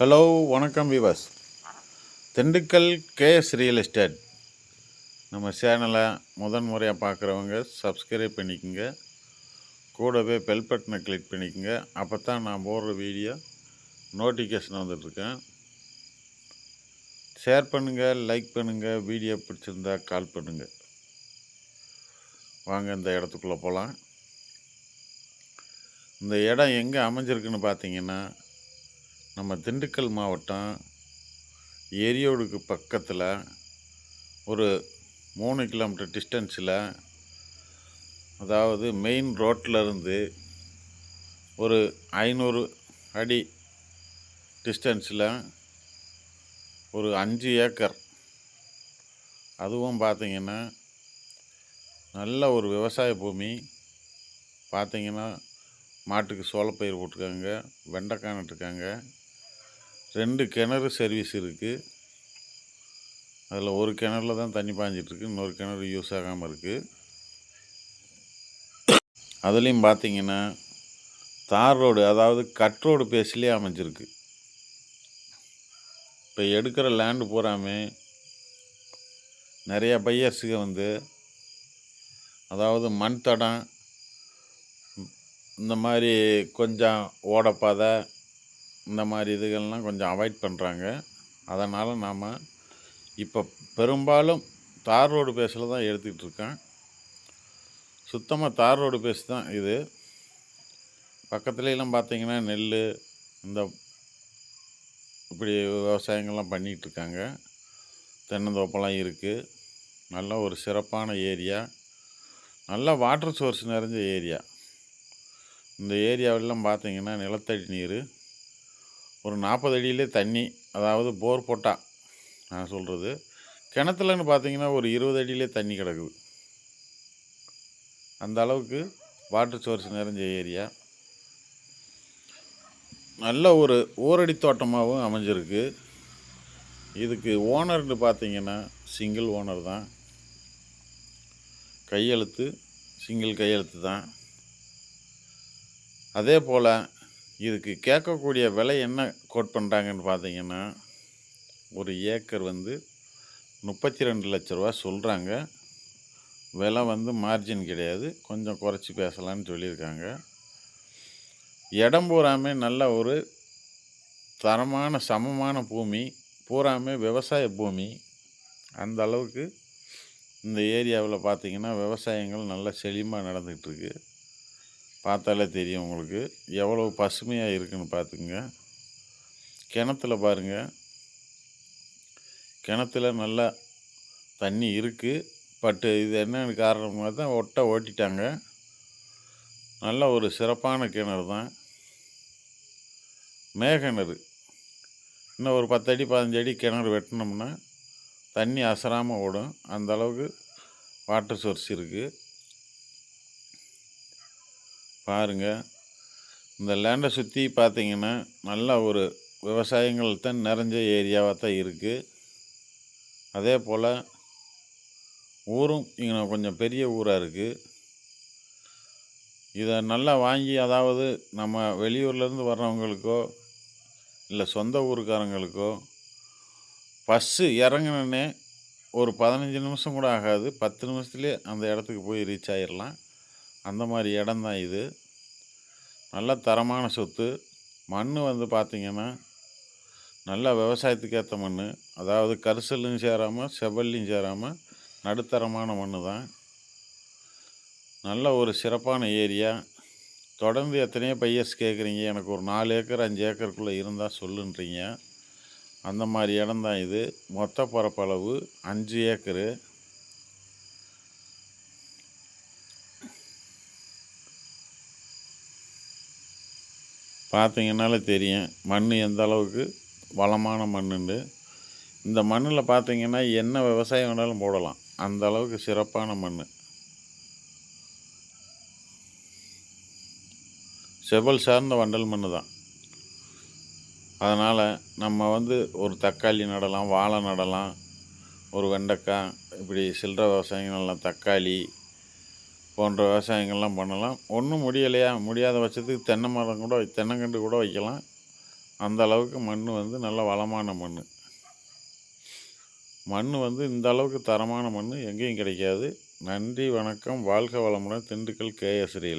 Hello வணக்கம் விவாஸ் Dindigul KS real estate நம்ம சேனலை முதன் முறையாக பார்க்குறவங்க சப்ஸ்கிரைப் பண்ணிக்கோங்க. கூடவே பெல் பட்டனை கிளிக் பண்ணிக்கோங்க. அப்போ தான் நான் போடுற வீடியோ நோட்டிஃபிகேஷன் வந்துட்டுருக்கேன். ஷேர் பண்ணுங்கள் லைக் பண்ணுங்கள் வீடியோ பிடிச்சிருந்தா கால் பண்ணுங்கள் வாங்க இந்த இடத்துக்குள்ளே போகலாம் இந்த இடம் எங்கே அமைஞ்சிருக்குன்னு பார்த்தீங்கன்னா நம்ம திண்டுக்கல் மாவட்டம் ஏரியோடுக்கு பக்கத்தில் ஒரு மூணு கிலோமீட்டர் டிஸ்டன்ஸில் அதாவது மெயின் ரோட்டில் இருந்து ஒரு ஐநூறு அடி டிஸ்டன்ஸில் ஒரு அஞ்சு ஏக்கர். அதுவும் பார்த்தீங்கன்னா நல்ல ஒரு விவசாய பூமி. பார்த்திங்கன்னா மாட்டுக்கு சோளப்பயிர் போட்டிருக்காங்க வெண்டைக்காய் நட்டுருக்காங்க. ரெண்டு கிணறு சர்வீஸ் இருக்குது அதில் ஒரு கிணறுல தான் தண்ணி பாஞ்சிட்ருக்கு. இன்னொரு கிணறு யூஸ் ஆகாமல் இருக்குது அதுலேயும் பார்த்தீங்கன்னா தார் ரோடு அதாவது கட் ரோடு பேஸ்லேயே அமைஞ்சிருக்கு. இப்போ எடுக்கிற லேண்டு பூராமே நிறையா பையர்ஸுக்கு வந்து அதாவது மண் தடம் இந்த மாதிரி கொஞ்சம் ஓடப்பாதை இந்த மாதிரி இதுகள்லாம் கொஞ்சம் அவாய்ட் பண்ணுறாங்க அதனால் நாம் இப்போ பெரும்பாலும் தார் ரோடு பேஸில் தான் எடுத்துக்கிட்டு இருக்கேன். சுத்தமாக தார் ரோடு பேஸ் தான் இது. பக்கத்துலலாம் பார்த்தீங்கன்னா நெல் இந்த இப்படி விவசாயங்கள்லாம் பண்ணிகிட்ருக்காங்க தென்னந்தோப்பெல்லாம் இருக்குது நல்ல ஒரு சிறப்பான ஏரியா. நல்ல வாட்டர் சோர்ஸ் நிறைஞ்ச ஏரியா. இந்த ஏரியாவெல்லாம் பார்த்தீங்கன்னா நிலத்தடி நீர். ஒரு நாற்பது அடியிலே தண்ணி அதாவது போர் போட்டா நான் சொல்கிறது கிணத்துலன்னு பார்த்தீங்கன்னா ஒரு இருபது அடியிலே தண்ணி கிடக்குது. அந்த அளவுக்கு வாட்டர் சோர்ஸ் நிறைஞ்ச ஏரியா நல்ல ஒரு ஊரடி தோட்டமாகவும் அமைஞ்சிருக்கு. இதுக்கு ஓனர்னு பார்த்தீங்கன்னா சிங்கிள் ஓனர் தான். கையெழுத்து சிங்கிள் கையெழுத்து தான். அதே போல் இதுக்கு கேட்கக்கூடிய விலை என்ன கோட் பண்ணுறாங்கன்னு பார்த்தீங்கன்னா ஒரு ஏக்கர் வந்து முப்பத்தி ரெண்டு லட்ச ரூபா சொல்கிறாங்க விலை வந்து மார்ஜின் கிடையாது. கொஞ்சம் குறைச்சி பேசலான்னு சொல்லியிருக்காங்க. இடம் பூராமே நல்ல ஒரு தரமான சமமான பூமி பூராமே விவசாய பூமி. அந்த அளவுக்கு இந்த ஏரியாவில் பார்த்தீங்கன்னா விவசாயங்கள் நல்லா செழிமாக நடந்துகிட்ருக்கு பார்த்தாலே தெரியும் உங்களுக்கு. எவ்வளோ பசுமையாக இருக்குன்னு பார்த்துங்க கிணத்துல பாருங்கள் கிணத்துல நல்லா தண்ணி இருக்குது பட்டு இது என்னென்னு காரணமாக தான் ஒட்டை ஓட்டிட்டாங்க. நல்ல ஒரு சிறப்பான கிணறு தான். மேகிணறு இன்னும் ஒரு பத்தடி பதினஞ்சடி பதினஞ்சு அடி கிணறு வெட்டினோம்னா தண்ணி அசராமல் ஓடும். அந்த அளவுக்கு வாட்டர் சோர்ஸ் இருக்குது பாருங்கள் இந்த லேண்டை சுற்றி பார்த்தீங்கன்னா நல்ல ஒரு விவசாயங்கள் தான் நிறைஞ்ச ஏரியாவாக தான் இருக்குது அதே போல் ஊரும் இங்கே கொஞ்சம் பெரிய ஊராக இருக்குது இதை நல்லா வாங்கி அதாவது நம்ம வெளியூர்லேருந்து வர்றவங்களுக்கோ இல்லை சொந்த ஊருக்காரங்களுக்கோ பஸ்ஸு இறங்கினே ஒரு பதினஞ்சு நிமிஷம் கூட ஆகாது. பத்து நிமிஷத்துலேயே அந்த இடத்துக்கு போய் ரீச் ஆயிடலாம் அந்த மாதிரி இடம் தான் இது. நல்ல தரமான சொத்து மண் வந்து பார்த்திங்கன்னா நல்ல விவசாயத்துக்கு ஏற்ற மண் அதாவது கரிசல்லையும் சேராமல் செவல்லையும் சேராமல் நடுத்தரமான மண் தான் நல்ல ஒரு சிறப்பான ஏரியா. தொடர்ந்து எத்தனையோ பையர்ஸ் கேட்குறீங்க எனக்கு ஒரு நாலு ஏக்கர் அஞ்சு ஏக்கருக்குள்ளே இருந்தால் சொல்லுன்றீங்க. அந்த மாதிரி இடம் தான் இது. மொத்த பரப்பளவு அஞ்சு ஏக்கரு. பார்த்தீங்கன்னாலே தெரியும். மண் எந்த அளவுக்கு வளமான மண்ணுண்டு. இந்த மண்ணில் பார்த்தீங்கன்னா என்ன விவசாயம் வேணாலும் போடலாம். அந்த அளவுக்கு சிறப்பான மண் செவல் சார்ந்த வண்டல் மண் தான் அதனால் நம்ம வந்து ஒரு தக்காளி நடலாம் வாழை நடலாம் ஒரு வெண்டைக்காய் இப்படி சில்லற விவசாயங்கள்லாம் தக்காளி போன்ற விவசாயங்கள்லாம் பண்ணலாம். ஒன்றும் முடியலையா? முடியாத பட்சத்துக்கு தென்னை மரம் கூட தென்னங்கன்று கூட வைக்கலாம். அந்த அளவுக்கு மண் வந்து நல்ல வளமான மண் மண் வந்து இந்த அளவுக்கு தரமான மண் எங்கேயும் கிடைக்காது. நன்றி வணக்கம். வாழ்க வளமுடன் திண்டுக்கல் கேஎஸ் ரியல்